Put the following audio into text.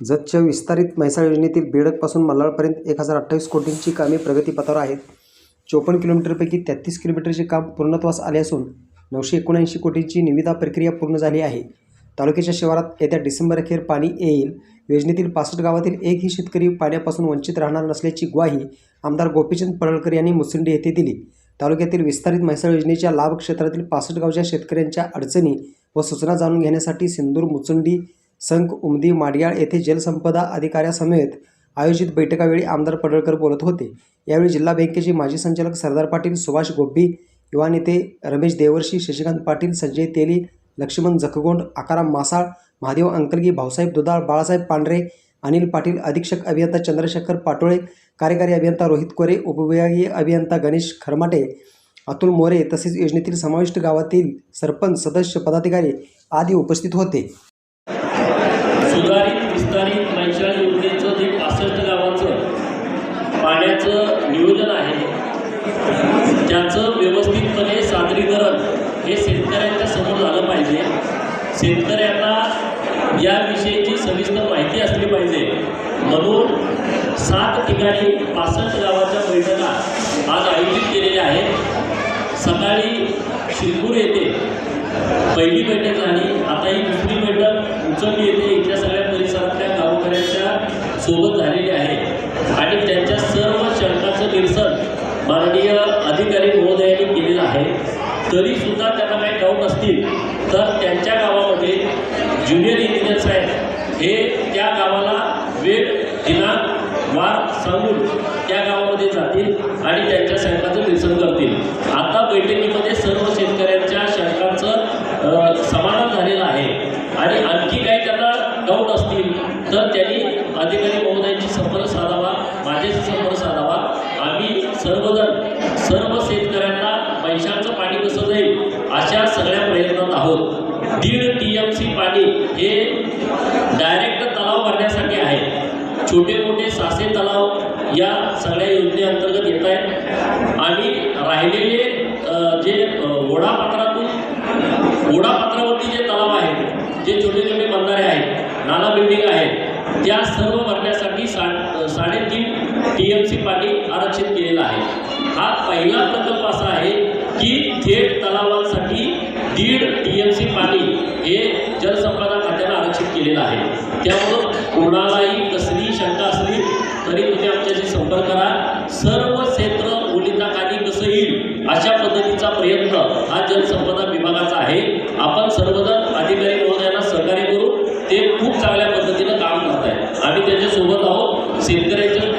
जतच्या विस्तारित म्हैसाळ योजनेतील बेडकपासून मल्लाळपर्यंत एक हजार अठ्ठावीस कोटींची कामे प्रगतीपथावर आहेत. चोपन्न किलोमीटरपैकी तेहतीस किलोमीटरचे काम पूर्णत्वास आले असून नऊशे एकोणऐंशी कोटींची निविदा प्रक्रिया पूर्ण झाली आहे. तालुक्याच्या शिवारात येत्या डिसेंबर अखेर पाणी येईल. योजनेतील पासष्ट गावातील एकही शेतकरी पाण्यापासून वंचित राहणार नसल्याची ग्वाही आमदार गोपीचंद पडळकर यांनी मुसंडी येथे दिली. तालुक्यातील विस्तारित म्हैसाळ योजनेच्या लाभ क्षेत्रातील पासष्ट गावच्या शेतकऱ्यांच्या अडचणी व सूचना जाणून घेण्यासाठी सिंदूर मुसुंडी संख उमदी माडियाळ येथे जलसंपदा अधिकाऱ्यासमेत आयोजित बैठकावेळी आमदार पडळकर बोलत होते. यावेळी जिल्हा बँकेचे माजी संचालक सरदार पाटील सुभाष गोब्बी युवा नेते रमेश देवर्षी शशिकांत पाटील संजय तेली लक्ष्मण जखगोंड आकाराम मासाळ महादेव अंकलगी भाऊसाहेब दुधाळ बाळासाहेब पांढरे अनिल पाटील अधीक्षक अभियंता चंद्रशेखर पाटोळे कार्यकारी अभियंता रोहित कोरे उपविभागीय अभियंता गणेश खरमाटे अतुल मोरे तसेच योजनेतील समाविष्ट गावातील सरपंच सदस्य पदाधिकारी आदी उपस्थित होते. सुधारित विस्तारित मैशाळ योजनेचं जे पासष्ट गावाचं पाण्याचं नियोजन आहे त्याचं व्यवस्थितपणे सादरीकरण हे शेतकऱ्यांच्या समोर झालं पाहिजे. शेतकऱ्यांना याविषयीची सविस्तर माहिती असली पाहिजे. म्हणून सात ठिकाणी पासष्ट गावाच्या बैठका आज आयोजित केलेल्या आहेत. सकाळी शिरपूर येथे पहिली बैठक झाली. आता ही दुसरी बैठक उचलली येते. इथल्या सगळ्या परिसरातल्या गावकऱ्यांच्या सोबत झालेली आहे. आणि त्यांच्या सर्व शंकाचं निरसन माननीय अधिकारी महोदयांनी केलेलं आहे. तरीसुद्धा त्यांना काही डाऊट असतील तर त्यांच्या गावामध्ये ज्युनियर इंजिनियर साहेब हे त्या गावाला वेळ दिनांक वार सांगून त्या गावामध्ये जातील आणि त्यांच्या शंकाचं निरसन करतील. आता बैठकीमध्ये सर्व शेतकऱ्यांना शंकांचं अ, समाधान झालेलं आहे आणि आणखी काही त्यांना डाऊट असतील तर त्यांनी अधिकारी महोदयांशी संपर्क साधावा माझ्याशी संपर्क साधावा. आम्ही सर्वजण सर्व शेतकऱ्यांना पैशांचं पाणी कसं जाईल अशा सगळ्या प्रयत्नात आहोत. दीड टी एम सी पाणी हे डायरेक्ट तलाव भरण्यासाठी आहे. छोटे मोठे सासे तलाव या सगळ्या योजनेअंतर्गत येत आहेत. आणि राहिलेले जे ओढापात्रातून ओढापात्रावरती जे तलाव आहेत जे छोटे छोटे बंधारे आहेत नाला बिल्डिंग आहेत त्या सर्व भरण्यासाठी सा साडेतीन टी एम सी पाणी आरक्षित केलेला आहे. हा पहिला प्रकल्प असा आहे की थेट तलावांसाठी दीड टी एम सी पाणी हे जलसंपदा खात्यानं आरक्षित केलेलं आहे. त्यामुळं कोणालाही कसली शंका असली तरी तुम्ही आमच्याशी संपर्क करा. सर्व क्षेत्र ओलिताखाली कसं येईल अशा पद्धतीचा प्रयत्न हा जलसंपदा विभागाचा आहे. आपण सर्वजण अधिकारी महोदयांना सहकार्य करू. ते खूप चांगल्या पद्धतीनं आम्ही त्याच्यासोबत आहोत. शेतकऱ्यांच्या